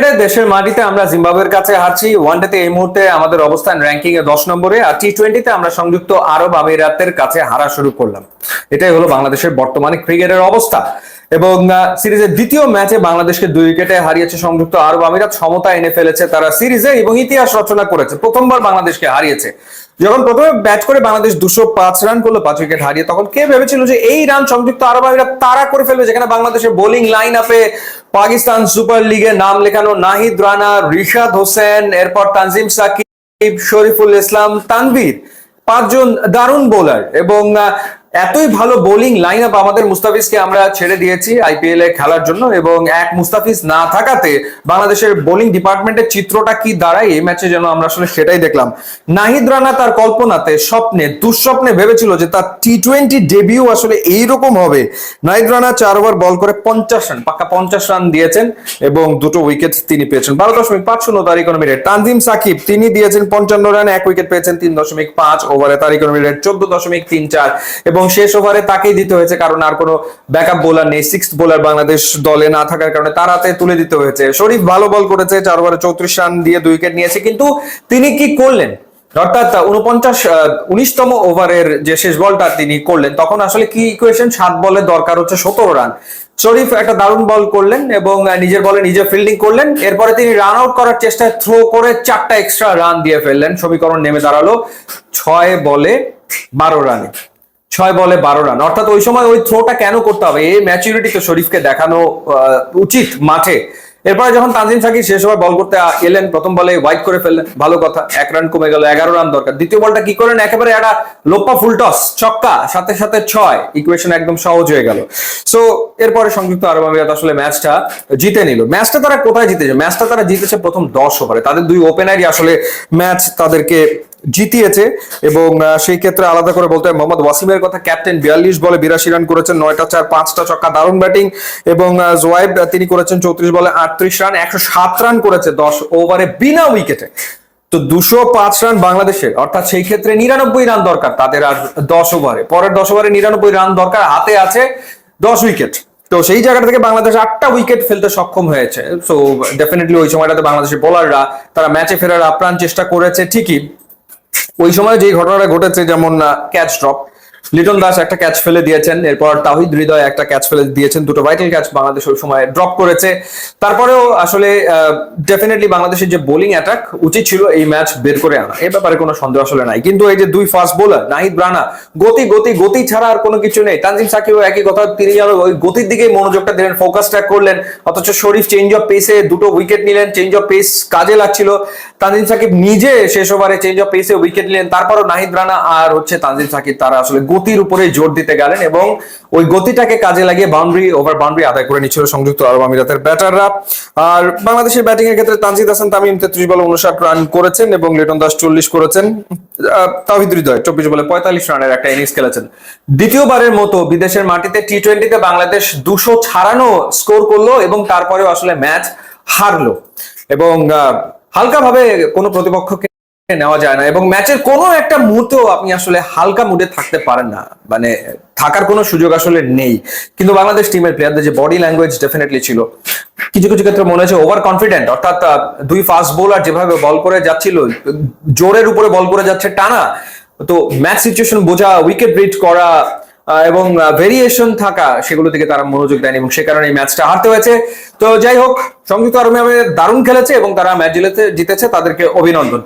ক্রিকেটে দেশের মাটিতে আমরা জিম্বাবুয়ের কাছে হারছি। ওয়ানডেতে এই মুহূর্তে আমাদের অবস্থান র্যাঙ্কিং এ দশ নম্বরে। আর টি টোয়েন্টিতে আমরা সংযুক্ত আরব আমিরাতের কাছে হারা শুরু করলাম। এটাই হলো বাংলাদেশের বর্তমানে ক্রিকেটের অবস্থা। এবং সিরিজের দ্বিতীয় ম্যাচে বাংলাদেশকে দুই উইকেটে হারিয়েছে সংযুক্ত আরব আমিরাত। সমতা এনে ফেলেছে তারা সিরিজে এবং ইতিহাস রচনা করেছে। প্রথমবার বাংলাদেশকে হারিয়েছে। যখন প্রথমে ব্যাট করে বাংলাদেশ দুশো পাঁচ রান করল, পাঁচ উইকেট হারিয়ে, তখন কে ভেবেছিল যে এই রান সংযুক্ত আরব আমিরাত তারা করে ফেলবে, যেখানে বাংলাদেশের বোলিং লাইন আপে পাকিস্তান সুপার লিগে নাম লেখানো নাহিদ রানা, রিশাদ হোসেন, এরপর তানজিম সাকিব, শরীফুল ইসলাম, তানভীর, পাঁচজন দারুণ বোলার এবং এতই ভালো বোলিং লাইন আপ আমাদের মুস্তাফিজকে আমরা ছেড়ে দিয়েছি আইপিএল এ খেলার জন্য এবং এক মুস্তাফিজ না থাকাতে বাংলাদেশের বোলিং ডিপার্টমেন্টের চিত্রটা কি দাঁড়ায়, এই ম্যাচে যেন আমরা আসলে সেটাই দেখলাম। নাহিদ রানা তার কল্পনাতে স্বপ্নে, দুঃস্বপ্নে ভেবেছিল যে তার টি টোয়েন্টি ডেবিউ আসলে এইরকম হবে। নাহিদ রানা চার ওভার বল করে পঞ্চাশ রান পাক্কা পঞ্চাশ রান দিয়েছেন এবং দুটো উইকেট তিনি পেয়েছেন। বারো দশমিক পাঁচ শূন্য তার ইকোনমি রেট তানজিম সাকিব, তিনি দিয়েছেন পঞ্চান্ন রান এক উইকেট পেয়েছেন তিন দশমিক পাঁচ ওভারে তার ইকোনমি রেট চোদ্দ দশমিক তিন চার এবং শেষ ওভারে তাকেই দিতে হয়েছে, কারণ আর কোনো ব্যাকআপ বোলার নেই। সিক্স বোলার বাংলাদেশ দলে না থাকার কারণে তার হাতে তুলে দিতে হয়েছে। শরীফ ভালো বল করেছে, চার ওভারে চৌত্রিশ রান দিয়ে দুই উইকেট নিয়েছে। কিন্তু তিনি কি করলেন? অর্থাৎ উনপঞ্চাশ উনিশতম ওভারের যে শেষ বলটা তিনি করলেন, তখন আসলে কি ইকুয়েশন সাত বলে দরকার হচ্ছে সতেরো রান। শরীফ একটা দারুণ বল করলেন এবং নিজের বলে নিজে ফিল্ডিং করলেন। এরপরে তিনি রান আউট করার চেষ্টায় থ্রো করে চারটা এক্সট্রা রান দিয়ে ফেললেন। সমীকরণ নেমে দাঁড়াল ছয় বলে বারো রানে। ছয় বলে বারো রান অর্থাৎ ওই সময় ওই থ্রোটা কেন করতে হবে? এই ম্যাচুরিটি তো শরীফকে দেখানো উচিত মাঠে। এরপরে যখন তানজিম সাকিব শেষ ওভার বল করতে এলেন, প্রথম বলে হোয়াইট করে ফেললেন, ভালো কথা, এক রান কমে গেল, এগারো রান দরকার। দ্বিতীয় বলটা কি করেন একেবারে একটা লোপ্পা ফুল টস ছক্কা, সাথে সাথে ছয় ইকুয়েশন একদম সহজ হয়ে গেল। সো এরপরে সংযুক্ত আরব আমিরাত আসলে ম্যাচটা জিতে নিল। ম্যাচটা তারা কোথায় জিতেছে? ম্যাচটা তারা জিতেছে প্রথম দশ ওভারে তাদের দুই ওপেনারই আসলে ম্যাচ তাদেরকে জিতিয়েছে এবং সেই ক্ষেত্রে আলাদা করে বলতে হয় মোহাম্মদ ওয়াসিমের কথা ক্যাপ্টেন বিয়াল্লিশ বলে বিরাশি রান করেছেন নয়টা চার পাঁচটা ছক্কা দারুণ ব্যাটিং এবং আহ, জোয়াইব তিনি করেছেন চৌত্রিশ বলে আটত্রিশ রান একশো সাত রান করেছে দশ ওভারে বিনা উইকেটে। তো দুশো পাঁচ রান বাংলাদেশের অর্থাৎ সেই ক্ষেত্রে নিরানব্বই রান দরকার তাদের আর দশ ওভারে। পরের দশ ওভারে নিরানব্বই রান দরকার হাতে আছে দশ উইকেট। তো সেই জায়গা থেকে বাংলাদেশ আটটা উইকেট ফেলতে সক্ষম হয়েছে। সো ডেফিনেটলি ওই সময়টাতে বাংলাদেশের বোলাররা তারা ম্যাচে ফেরার আপ্রাণ চেষ্টা করেছে ঠিকই। ওই সময় যে ঘটনাটা ঘটেছে যেমন ক্যাচ ড্রপ লিটন দাস একটা ক্যাচ ফেলে দিয়েছেন, এরপর তাহিদ হৃদয় একটা ক্যাচ ফেলে দিয়েছেন, দুটো ভাইটাল ক্যাচ বাংলাদেশ ওই সময় ড্রপ করেছে। তারপরেও আসলে ডেফিনেটলি বাংলাদেশের যে বোলিং অ্যাটাক উচিত ছিল এই ম্যাচ বের করে আনা। এই ব্যাপারে কোনো সন্দেহ আসলে নাই। কিন্তু এই যে দুই ফাস্ট বোলার নাহিদ রানা, গতি গতি গতি ছাড়া আর কোনো কিছু নেই। তানজিম সাকিবও একই কথা, তিনি যেন ওই গতির দিকে মনোযোগটা দিলেন ফোকাসটা করলেন, অথচ শরীফ চেঞ্জ অফ পেসে দুটো উইকেট নিলেন চেঞ্জ অফ পেস কাজে লাগছিল। তানজিম সাকিব নিজে শেষ ওভারে চেঞ্জ অফ পেসে উইকেট নিলেন, তারপরও নাহিদ রানা আর হচ্ছে তানজিম সাকিব, তারা আসলে গতির উপরে জোর দিতে গেলেন এবং ওই গতিটাকে কাজে লাগিয়ে বাউন্ডারি ওভার বাউন্ডারি আদায় করে নিচ্ছিল সংযুক্ত আরব আমিরাতের ব্যাটাররা। আর বাংলাদেশের ব্যাটিং এর ক্ষেত্রে তানজিদ হাসান তামিম তেত্রিশ বলে উনষাট রান করেছেন এবং লিটন দাস চল্লিশ করেছেন। আহ, তাওহিদ হৃদয় চব্বিশ বলে পঁয়তাল্লিশ রানের একটা ইনিংস খেলেছেন। দ্বিতীয়বারের মতো বিদেশের মাটিতে টি টোয়েন্টিতে বাংলাদেশ দুশো ছাড়ানো স্কোর করল এবং তারপরেও আসলে ম্যাচ হারলো। এবং হালকাভাবে কোনো প্রতিপক্ষকে নেওয়া যায় না এবং ম্যাচের কোনো একটা মুহূর্তেও আপনি আসলে হালকা মুডে থাকতে পারেন না। মানে থাকার কোনো সুযোগ আসলে নেই। কিন্তু বাংলাদেশ টিমের প্লেয়ারদের যে বডি ল্যাঙ্গুয়েজ ডেফিনেটলি ছিল, কিছু কিছু ক্ষেত্রে মনে হচ্ছে ওভার কনফিডেন্ট অর্থাৎ দুই ফাস্ট বোলার যেভাবে বল করে যাচ্ছিল, জোরের উপরে বল করে যাচ্ছে টানা, তো ম্যাচ সিচুয়েশন বোঝা উইকেট রিড করা এবং ভেরিয়েশন থাকা, সেগুলো থেকে তারা মনোযোগ দেয়নি এবং সে কারণে এই ম্যাচটা হারতে হয়েছে। তো যাই হোক, সংযুক্ত আরব দারুণ খেলেছে এবং তারা ম্যাচ জিতেছে, তাদেরকে অভিনন্দন।